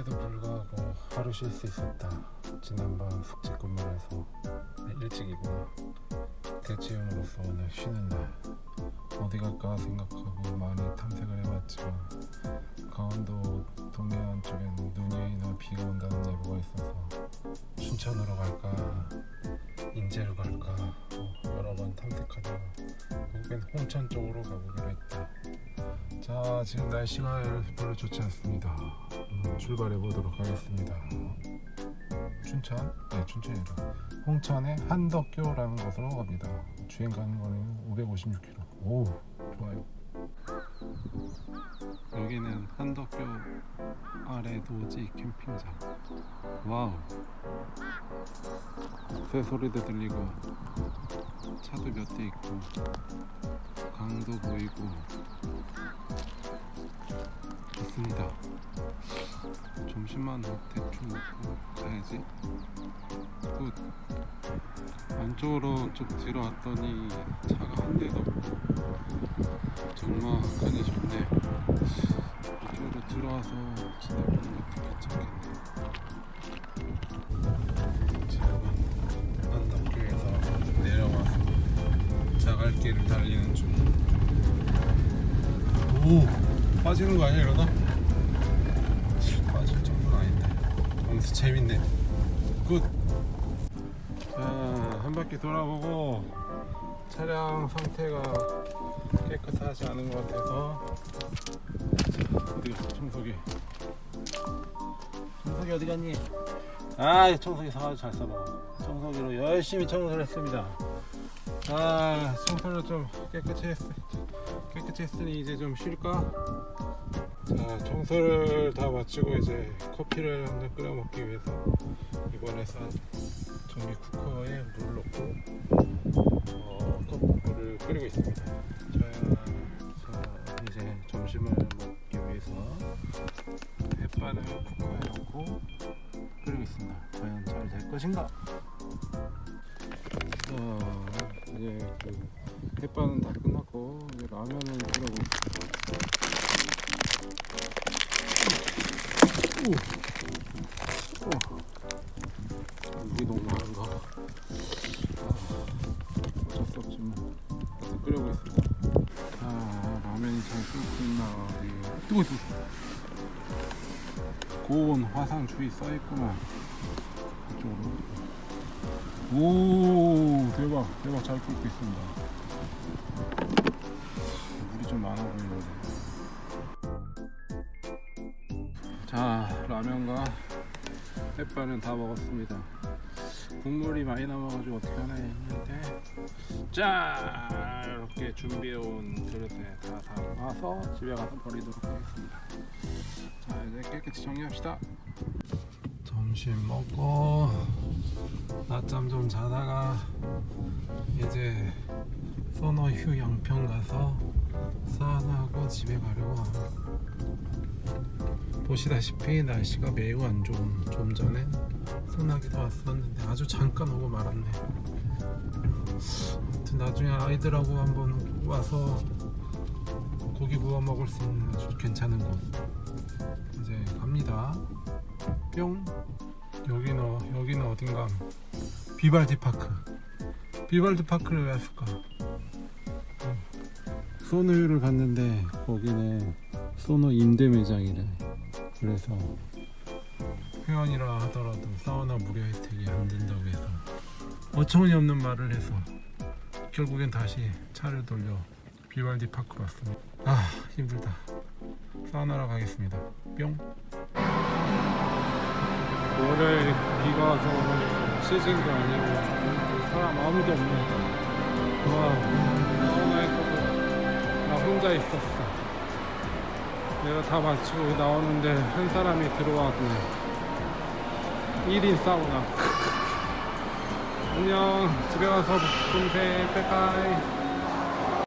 평일인데도 불구하고 하루 쉴 수 있었다. 지난밤 숙직 근무를 해서 네, 일찍이구나. 대체용으로서 오늘 쉬는 날. 어디 갈까 생각하고 많이 탐색을 해봤지만 강원도 동해안 쪽엔 눈이나 비가 온다는 예보가 있어서 춘천으로 갈까 인제로 갈까 어, 여러 번 탐색하다가 결국엔 홍천 쪽으로 가보기로 했다. 자 지금 날씨가 별로 좋지 않습니다 음, 출발해 보도록 하겠습니다. 춘천? 네 춘천이다. 홍천의 한덕교라는 곳으로 갑니다. 주행 가는 거리는 556km 오 좋아요. 여기는 한덕교 아래 노지 캠핑장. 와우. 새 소리도 들리고 차도 몇 대 있고 강도 보이고. 좋습니다. 점심만 대충 먹고 가야지. 그 안쪽으로 좀 들어왔더니 차가 한 대도 없고 정막하니 좋네. 이쪽으로 들어와서 지나보는 것도 괜찮겠네. 지금은 안덕교에서 내려와서 자갈길을 달리는 중. 오 빠지는 거 아니야 이러다? 아무튼 재밌네. 굿 자한 바퀴 돌아보고 차량 상태가 깨끗하지 않은 것 같아서 자, 어디 갔어? 청소기. 청소기 어디 갔니? 아 청소기 사가지고 잘 써봐. 청소기로 열심히 청소를 했습니다. 아 청소를 좀 깨끗이 했, 깨끗이 했으니 이제 좀 쉴까? 자 청소를 다 마치고 이제 커피를 한 잔 끓여 먹기 위해서 이번에 산 전기 쿠커에 물을 넣고 어, 커피를 끓이고 있습니다 자, 자 이제 점심을 먹기 위해서 햇반을 쿠커에 넣고 끓이고 있습니다 과연 잘 될 것인가? 자 이제 그 햇반은 다 끝났고 이제 라면을 끓여고 있습니다 오. 어. 물이 너무 많은가? 아, 어쩔 수 없지 뭐. 있습니다. 아, 라면이 잘 끓고 있나? 예. 뜨거, 뜨거. 고온 화상 주의 써있구만. 이쪽으로. 오, 대박, 대박 잘 끓고 있습니다. 물이 좀 많아 보이는데. 자 라면과 햇반은 다 먹었습니다. 국물이 많이 남아가지고 어떻게 하나 했는데 자 이렇게 준비해온 그릇에 다 담아서 집에 가서 버리도록 하겠습니다. 자 이제 깨끗이 정리합시다 점심 먹고 낮잠 좀 자다가 이제 소노휴 양평 가서 사우나하고 집에 가려고 보시다시피 날씨가 매우 안 좋은 좀 전에 소나기도 왔었는데 아주 잠깐 오고 말았네. 아무튼 나중에 아이들하고 한번 와서 고기 구워 먹을 수 있는 아주 괜찮은 곳 이제. 뿅 여기는 어- 여기는 어딘가 비발디 파크. 비발디 파크를 왜 왔을까? 음. 소노유를 갔는데 거기는 소노 임대 매장이래. 그래서 회원이라 하더라도 사우나 무료 혜택이 안 된다고 해서 어처구니 없는 말을 해서 결국엔 다시 차를 돌려 비발디 파크로 왔습니다. 아 힘들다. 사우나로 가겠습니다. 뿅. 월요일 비가 와서 오늘 시즌도 아니고 사람 아무도 없네. 와 사우나에서도 나 혼자 있었어. 내가 다 마치고 나오는데 한 사람이 들어왔네. 1인 사우나. 안녕. 집에 가서 봄새 빼까이